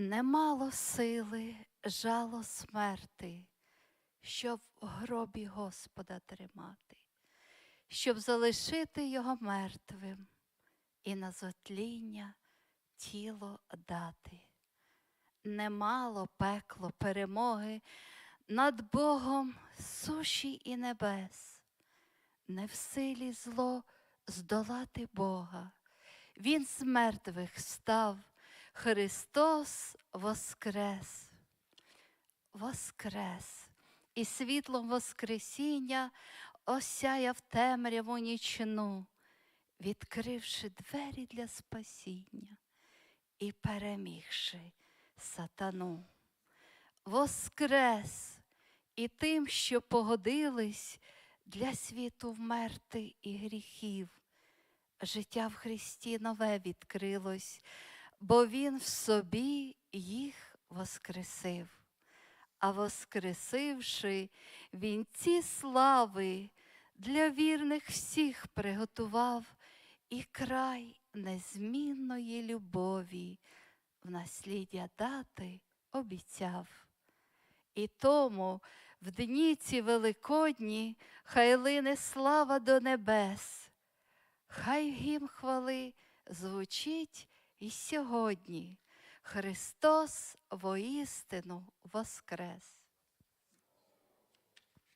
Немало сили жало смерти, щоб в гробі Господа тримати, щоб залишити його мертвим і на зотління тіло дати. Немало пекло перемоги над Богом суші і небес, не в силі зло здолати Бога. Він з мертвих встав, Христос воскрес, воскрес, і світлом Воскресіння осяяв темряву нічну, відкривши двері для спасіння і перемігши сатану. Воскрес і тим, що погодились для світу вмерти і гріхів. Життя в Христі нове відкрилось, бо Він в собі їх воскресив. А воскресивши, Він ці слави для вірних всіх приготував і край незмінної любові в насліддя дати обіцяв. І тому в дні ці великодні хай лине слава до небес, хай гімн хвали звучить і сьогодні. Христос воістину воскрес.